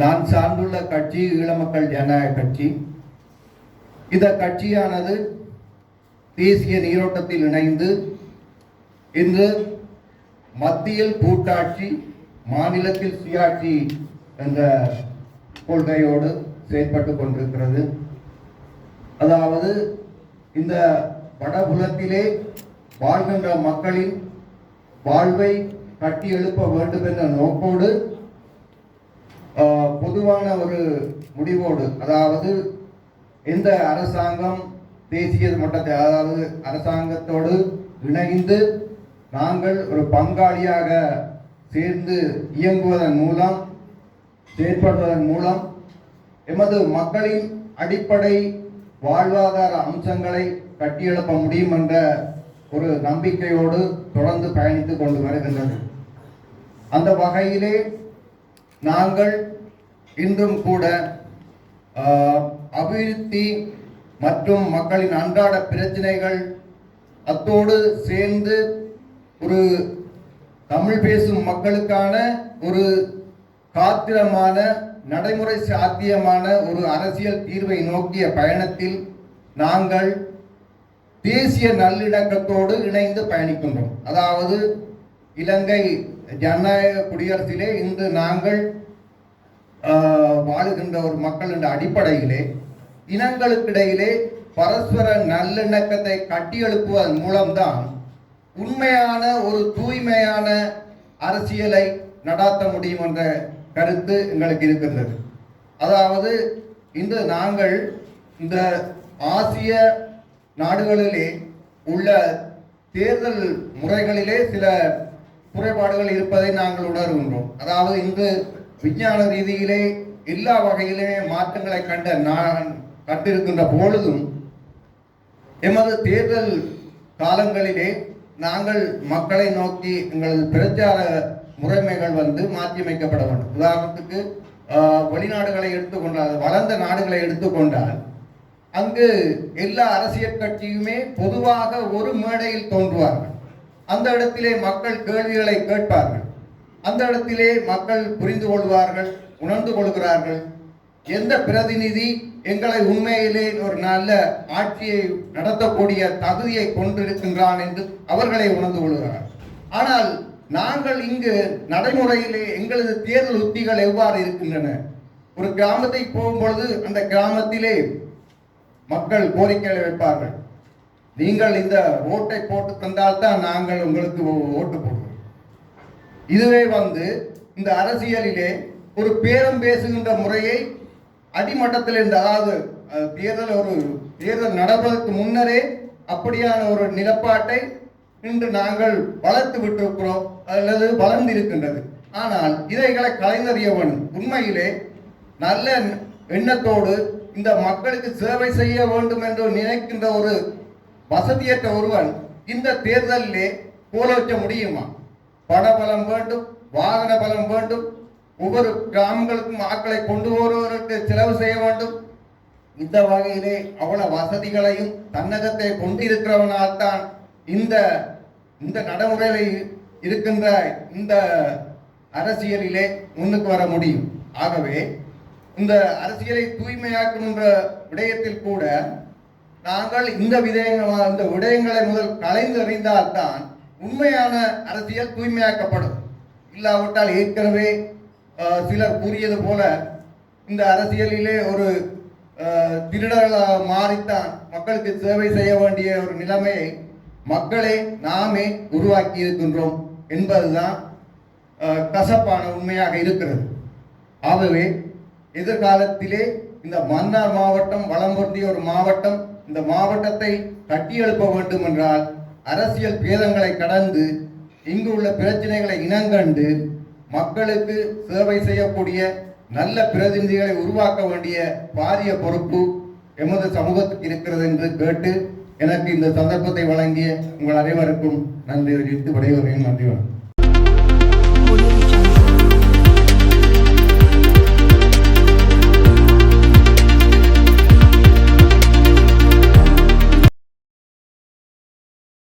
நான் சார்ந்துள்ள கட்சி ஈழமக்கள் ஜனநாயக கட்சி. இந்த கட்சியானது தேசிய நீரோட்டத்தில் இணைந்து இன்று மத்தியில் கூட்டாட்சி மாநிலத்தில் சுயாட்சி என்ற கொள்கையோடு செயல்பட்டு கொண்டிருக்கிறது. அதாவது இந்த வடபுலத்திலே வாழ்கின்ற மக்களின் வாழ்வை கட்டி எழுப்ப வேண்டும் என்ற நோக்கோடு பொதுவான ஒரு முடிவோடு அதாவது எந்த அரசாங்கம் தேசிய மட்டத்தை அதாவது அரசாங்கத்தோடு இணைந்து நாங்கள் ஒரு பங்காளியாக சேர்ந்து இயங்குவதன் மூலம் செயற்படுவதன் மூலம் எமது மக்களின் அடிப்படை வாழ்வாதார அம்சங்களை கட்டியெழுப்ப முடியும் என்ற ஒரு நம்பிக்கையோடு தொடர்ந்து பயணித்துக் கொண்டு வருகின்றது அந்த வகையிலே நாங்கள் இன்றும் கூட அபிவிருத்தி மற்றும் மக்களின் அன்றாட பிரச்சனைகள் அத்தோடு சேர்ந்து ஒரு தமிழ் பேசும் மக்களுக்கான ஒரு காத்திரமான நடைமுறை சாத்தியமான ஒரு அரசியல் தீர்வை நோக்கிய பயணத்தில் நாங்கள் தேசிய நல்லிணக்கத்தோடு இணைந்து பயணிக்கின்றோம். அதாவது இலங்கை ஜனநாயக குடியரசிலே இன்று நாங்கள் வாழுகின்ற ஒரு மக்கள் என்ற அடிப்படையிலே இனங்களுக்கிடையிலே பரஸ்பர நல்லிணக்கத்தை கட்டியெழுப்புவதன் மூலம்தான் உண்மையான ஒரு தூய்மையான அரசியலை நடாத்த முடியும் என்ற கருத்து எங்களுக்கு இருக்கின்றது. அதாவது இந்த நாங்கள் இந்த ஆசிய நாடுகளிலே உள்ள தேர்தல் முறைகளிலே சில குறைபாடுகள் இருப்பதை நாங்கள் உணர்கின்றோம். அதாவது இன்று விஞ்ஞான ரீதியிலே எல்லா வகையிலே மாற்றங்களை கண்ட நான் கண்டிருக்கின்ற பொழுதும் எமது தேர்தல் காலங்களிலே நாங்கள் மக்களை நோக்கி எங்களது பிரச்சார முறைமைகள் வந்து மாற்றியமைக்கப்பட வேண்டும். உதாரணத்துக்கு வெளிநாடுகளை எடுத்துக்கொண்டால் வளர்ந்த நாடுகளை எடுத்துக்கொண்டால் அங்கு எல்லா அரசியல் கட்சியுமே பொதுவாக ஒரு மேடையில் தோன்றுவார்கள். அந்த இடத்திலே மக்கள் கேள்விகளை கேட்பார்கள். அந்த இடத்திலே மக்கள் புரிந்து கொள்வார்கள் உணர்ந்து கொள்கிறார்கள். எந்த பிரதிநிதி எங்களை உண்மையிலே ஒரு நல்ல ஆட்சியை நடத்தக்கூடிய தகுதியை கொண்டிருக்கின்றான் என்று அவர்களை உணர்ந்து கொள்கிறார் ஆனால் நாங்கள் இங்கு நடைமுறையிலே எங்களது தேர்தல் உத்திகள் எவ்வாறு இருக்கின்றன? ஒரு கிராமத்தை போகும்பொழுது அந்த கிராமத்திலே மக்கள் கோரிக்கைகளை வைப்பார்கள். நீங்கள் இந்த ஓட்டை போட்டு தந்தால்தான் நாங்கள் உங்களுக்கு ஓ- ஓட்டு போடுவோம். இதுவே வந்து இந்த அரசியலிலே ஒரு பேரம் பேசுகின்ற முறையை அடிமட்டத்தில் இருந்து அதாவது தேர்தல் ஒரு தேர்தல் நடப்பதற்கு முன்னரே அப்படியான ஒரு நிலப்பாட்டை இன்று நாங்கள் வளர்த்து விட்டிருக்கிறோம் அல்லது வளர்ந்து இருக்கின்றது ஆனால் இதைகளை கலைந்தறியவன் உண்மையிலே நல்ல எண்ணத்தோடு இந்த மக்களுக்கு சேவை செய்ய வேண்டும் என்று நினைக்கின்ற ஒரு வசதியற்ற ஒருவன் இந்த தேர்தலிலே கோல வைக்க முடியுமா? பணபலம் வேண்டும் வாகன பலம் வேண்டும். ஒவ்வொரு கிராமங்களுக்கும் ஆட்களை கொண்டு வருவதற்கு செலவு செய்ய வேண்டும். இந்த வகையிலே அவ்வளவு வசதிகளையும் தன்னகத்தை கொண்டிருக்கிறவனால் தான் இந்த இந்த நடைமுறையில் இருக்கின்ற இந்த அரசியலிலே முன்னுக்கு வர முடியும். ஆகவே இந்த அரசியலை தூய்மையாக்குகின்ற விடயத்தில் கூட நாங்கள் இந்த விதயங்கள் இந்த விடயங்களை முதல் கலைந்து அறிந்தால்தான் உண்மையான அரசியல் தூய்மையாக்கப்படும். இல்லாவிட்டால் ஏற்கனவே சிலர் கூறியது போல இந்த அரசியலிலே ஒரு திருடர்களாக மாறித்தான் மக்களுக்கு சேவை செய்ய வேண்டிய ஒரு நிலைமையை மக்களே நாமே உருவாக்கி இருக்கின்றோம் என்பதுதான் கசப்பான உண்மையாக இருக்கிறது. ஆகவே எதிர்காலத்திலே இந்த மன்னார் மாவட்டம் வளம் பொருந்திய ஒரு மாவட்டம் இந்த மாவட்டத்தை கட்டியெழுப்ப வேண்டும் என்றால் அரசியல் பேதங்களை கடந்து இங்கு உள்ள பிரச்சனைகளை இனங்கண்டு மக்களுக்கு சேவை செய்யக்கூடிய நல்ல பிரதிநிதிகளை உருவாக்க வேண்டிய பாரிய பொறுப்பு எமது சமூகத்துக்கு இருக்கிறது என்று கேட்டு எனக்கு இந்த சந்தர்ப்பத்தை வழங்கிய உங்கள் அனைவருக்கும் நன்றி தெரிவித்து விடைபெறுகிறேன். நன்றி வணக்கம்.